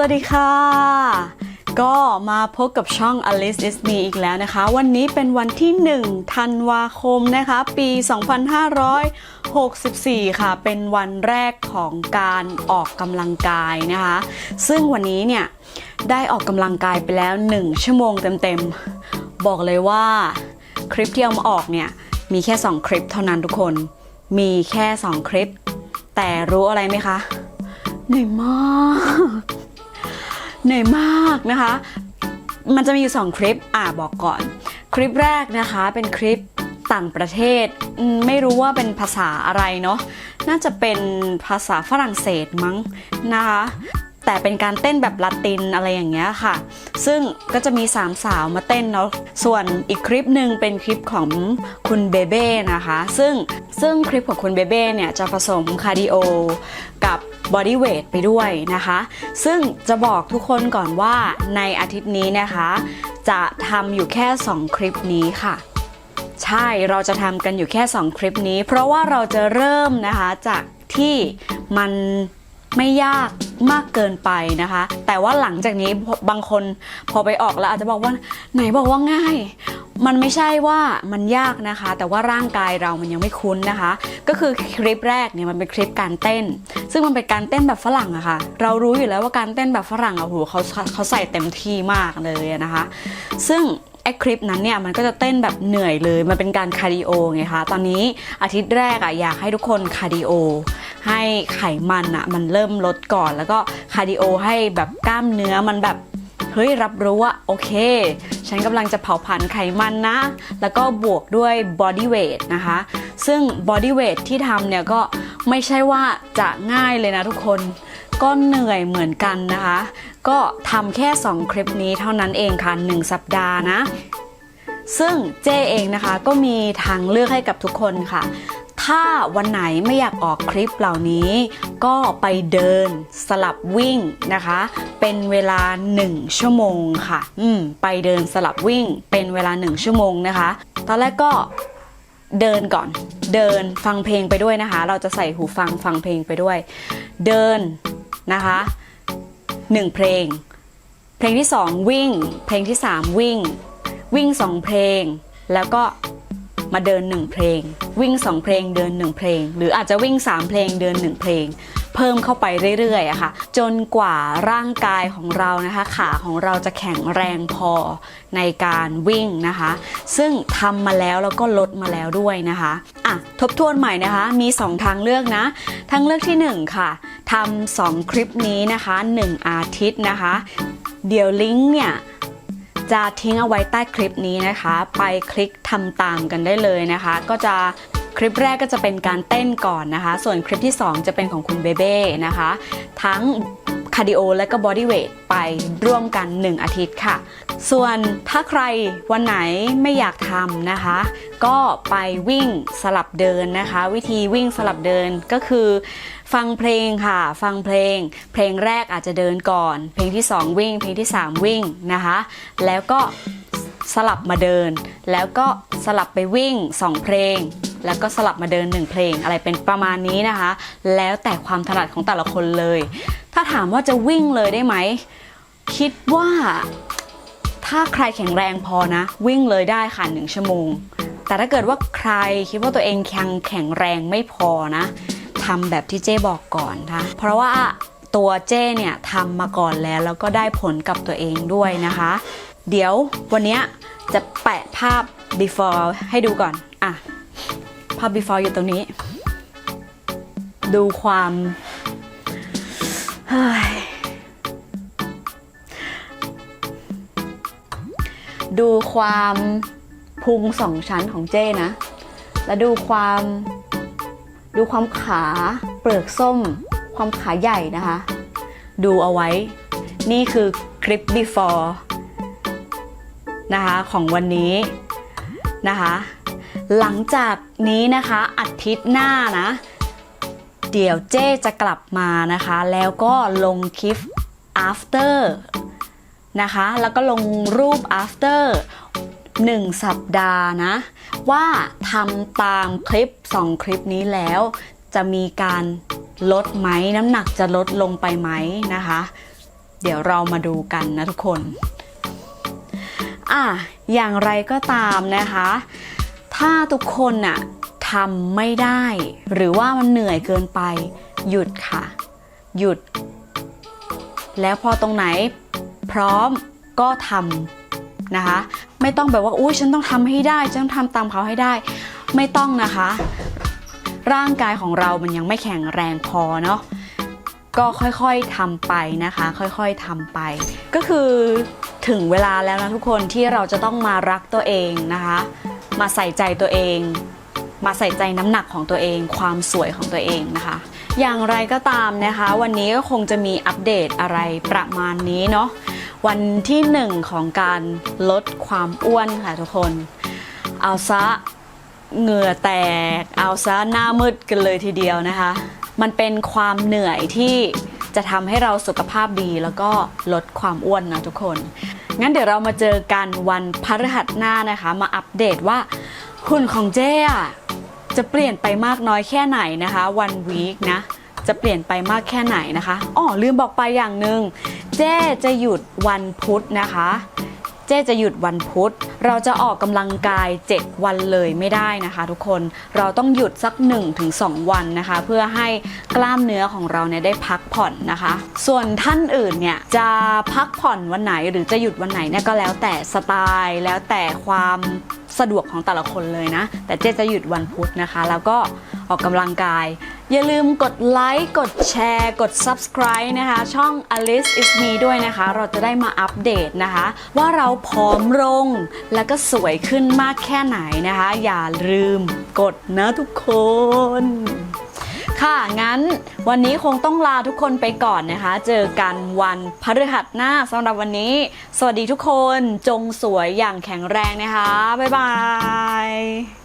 วัสดีค่ะ ก็มาพบกับช่อง Alice is me อีกแล้วนะคะ วันนี้เป็นวันที่1ธันวาคมนะคะ ปี 2564 ค่ะ เป็นวันแรกของการออกกำลังกายนะคะ ซึ่งวันนี้เนี่ย ได้ออกกำลังกายไปแล้ว 1 ชั่วโมงเต็มๆ บอกเลยว่าคลิปที่เอามาออกเนี่ย มีแค่ 2 คลิปเท่านั้นทุกคน มีแค่ 2 คลิป แต่รู้อะไรไหมคะเหนื่อยมาก เหนื่อยมากนะคะ มันจะมีอยู่สองคลิปอ่าบอกก่อน คลิปแรกนะคะเป็นคลิปต่างประเทศ ไม่รู้ว่าเป็นภาษาอะไรเนาะน่าจะเป็นภาษาฝรั่งเศสมั้งนะคะ แต่เป็นการเต้นแบบละตินอะไรอย่างเงี้ยค่ะ ซึ่งก็จะมีสามสาวมาเต้นเนาะส่วนอีกคลิปหนึ่งเป็นคลิปของคุณเบเบ้นะคะ ซึ่งซึ่งคลิปของคุณเบเบ้เนี่ยจะผสมคาร์ดิโอกับบอดี้เวทไปด้วยนะคะ ซึ่งจะบอกทุกคนก่อนว่าในอาทิตย์นี้นะคะ จะทำอยู่แค่ 2 คลิปนี้ค่ะ ใช่เราจะทำกันอยู่แค่ 2 คลิปนี้ เพราะว่าเราจะเริ่มนะคะจากที่มันไม่ยาก มากเกินไปนะคะ แต่ว่าหลังจากนี้บางคนพอไปออกแล้วอาจจะบอกว่าไหนบอกว่าง่าย มันไม่ใช่ว่ามันยากนะคะ แต่ว่าร่างกายเรามันยังไม่คุ้นนะคะ ก็คือคลิปแรกเนี่ยมันเป็นคลิปการเต้น ซึ่งมันเป็นการเต้นแบบฝรั่งอะค่ะ เรารู้อยู่แล้วว่าการเต้นแบบฝรั่งอะโหเขาเขาใส่เต็มที่มากเลยนะคะ ซึ่ง คลิปนั้นเนี่ยมันก็จะเต้นแบบเหนื่อยเลย มันเป็นการคาร์ดิโอไงคะ ตอนนี้อาทิตย์แรกอะอยากให้ทุกคนคาร์ดิโอ ให้ไขมันอะมันเริ่มลดก่อน แล้วก็คาร์ดิโอให้แบบกล้ามเนื้อมันแบบเฮ้ยรับรู้ว่าโอเค ฉันกำลังจะเผาผลาญไขมันนะ แล้วก็บวกด้วย body weight นะคะ ซึ่ง body weight ที่ทำเนี่ยก็ไม่ใช่ว่าจะง่ายเลยนะทุกคน ก็เหนื่อยเหมือนกันนะคะ ก็ทำแค่ 2 คลิปนี้เท่านั้นเองค่ะ 1 สัปดาห์นะ ซึ่งเจ้เองนะคะก็มีทางเลือกให้กับทุกคนค่ะ ถ้าวันไหนไม่อยากออกคลิปเหล่านี้ ก็ไปเดินสลับวิ่งนะคะ เป็นเวลา 1 ชั่วโมงค่ะ อืม ไปเดินสลับวิ่งเป็นเวลา 1 ชั่วโมงนะคะ ตอนแรกก็เดินก่อน เดินฟังเพลงไปด้วยนะคะ เราจะใส่หูฟังฟังเพลงไปด้วย เดิน นะคะ 1 เพลง เพลงที่ 2 วิ่ง เพลงที่ 3 วิ่ง วิ่ง 2 เพลง แล้วก็มาเดิน 1 เพลง วิ่ง 2 เพลงเดิน 1 เพลง หรืออาจจะวิ่ง 3 เพลงเดิน 1 เพลง เพิ่มเข้าไปเรื่อยๆอะค่ะ จนกว่าร่างกายของเรานะคะ ขาของเราจะแข็งแรงพอในการวิ่งนะคะ ซึ่งทำมาแล้วแล้วก็ลดมาแล้วด้วยนะคะอะทบทวนใหม่นะคะ มี 2 ทางเลือกนะ ทางเลือกที่ 1 ค่ะทำสองคลิปนี้นะคะ 1 อาทิตย์นะคะ เดี๋ยวลิงก์เนี่ยจะทิ้งเอาไว้ใต้คลิปนี้นะคะ ไปคลิกทำตามกันได้เลยนะคะ ก็จะ คลิปแรกก็จะเป็นการเต้นก่อนนะคะ ส่วนคลิปที่ 2 จะเป็นของคุณเบเบ้นะคะ ทั้งคาร์ดิโอและก็บอดี้เวทไปร่วมกัน 1 อาทิตย์ค่ะ ส่วนถ้าใครวันไหนไม่อยากทำนะคะ ก็ไปวิ่งสลับเดินนะคะ วิธีวิ่งสลับเดินก็คือ ฟังเพลงค่ะ ฟังเพลง เพลงแรกอาจจะเดินก่อน เพลงที่ 2 วิ่ง เพลงที่ 3 วิ่งนะคะ แล้วก็สลับมาเดิน แล้วก็สลับไปวิ่ง 2 เพลง แล้วก็สลับมาเดิน1เพลง อะไรเป็นประมาณนี้นะคะ แล้วแต่ความถนัดของแต่ละคนเลย ถ้าถามว่าจะวิ่งเลยได้ไหม คิดว่า ถ้าใครแข็งแรงพอนะ วิ่งเลยได้ค่ะหนึ่งชั่วโมง แต่ถ้าเกิดว่าใครคิดว่าตัวเองแข็งแข็งแรงไม่พอนะทำแบบที่เจ้บอกก่อนนะเพราะว่าตัวเจ้เนี่ยทำมาก่อนแล้วแล้วก็ได้ผลกับตัวเองด้วยนะคะ เดี๋ยววันนี้จะแปะภาพ before ให้ดูก่อน อะ ภาพ before อยู่ตรงนี้ ดูความดูความพุงสองชั้นของเจ้นะ แล้วดูความดูความขาเปลือกส้ม ความขาใหญ่นะคะ ดูเอาไว้ นี่คือคลิป before นะคะ ของวันนี้นะคะ หลังจากนี้นะคะอาทิตย์หน้านะ เดี๋ยวเจ้จะกลับมานะคะ แล้วก็ลงคลิป after นะคะ แล้วก็ลงรูป after 1 สัปดาห์นะ ว่าทำตามคลิป 2 คลิปนี้แล้ว จะมีการลดไหมน้ำหนักจะลดลงไปไหมนะคะ เดี๋ยวเรามาดูกันนะทุกคนอะอย่างไรก็ตามนะคะ ถ้าทุกคนน่ะทำไม่ได้ หรือว่ามันเหนื่อยเกินไป หยุดค่ะ หยุด แล้วพอตรงไหนพร้อมก็ทำนะคะ ไม่ต้องแบบว่าอุ้ยฉันต้องทำให้ได้ ฉันต้องทำตามเขาให้ได้ ไม่ต้องนะคะ ร่างกายของเรามันยังไม่แข็งแรงพอเนาะก็ค่อยๆทำไปนะคะ ค่อยๆทำไป ก็คือถึงเวลาแล้วนะทุกคนที่เราจะต้องมารักตัวเองนะคะ มาใส่ใจตัวเอง มาใส่ใจน้ำหนักของตัวเอง ความสวยของตัวเองนะคะ อย่างไรก็ตามนะคะ วันนี้ก็คงจะมีอัปเดตอะไรประมาณนี้เนาะวันที่หนึ่งของการลดความอ้วนค่ะทุกคน เอาซะเหงื่อแตก เอาซะหน้ามืดกันเลยทีเดียวนะคะ มันเป็นความเหนื่อยที่ จะทำให้เราสุขภาพดีแล้วก็ลดความอ้วนนะทุกคน งั้นเดี๋ยวเรามาเจอกันวันพฤหัสหน้านะคะ มาอัปเดตว่าหุ่นของเจ้อะจะเปลี่ยนไปมากน้อยแค่ไหนนะคะวันวีคนะ จะเปลี่ยนไปมากแค่ไหนนะคะอ๋อลืมบอกไปอย่างหนึ่งเจ้จะหยุดวันพุธนะคะ เจ๊จะหยุดวันพุธ เราจะออกกำลังกาย 7 วันเลยไม่ได้นะคะทุกคนเราต้องหยุดสัก 1-2 วันนะคะ เพื่อให้กล้ามเนื้อของเราเนี่ยได้พักผ่อนนะคะ ส่วนท่านอื่นเนี่ยจะพักผ่อนวันไหนหรือจะหยุดวันไหนเนี่ยก็แล้วแต่สไตล์แล้วแต่ความสะดวกของแต่ละคนเลยนะ แต่เจ๊จะหยุดวันพุธนะคะ แล้วก็ออกกำลังกาย อย่าลืมกดไลค์ กดแชร์ กด subscribe นะคะ ช่อง Alice is me ด้วยนะคะ เราจะได้มาอัปเดตนะคะ ว่าเราผอมลงแล้วก็สวยขึ้นมากแค่ไหนนะคะ อย่าลืมกดนะทุกคนค่ะ งั้นวันนี้คงต้องลาทุกคนไปก่อนนะคะ เจอกันวันพฤหัสหน้าสำหรับวันนี้ สวัสดีทุกคนจงสวยอย่างแข็งแรงนะคะ บ๊ายบาย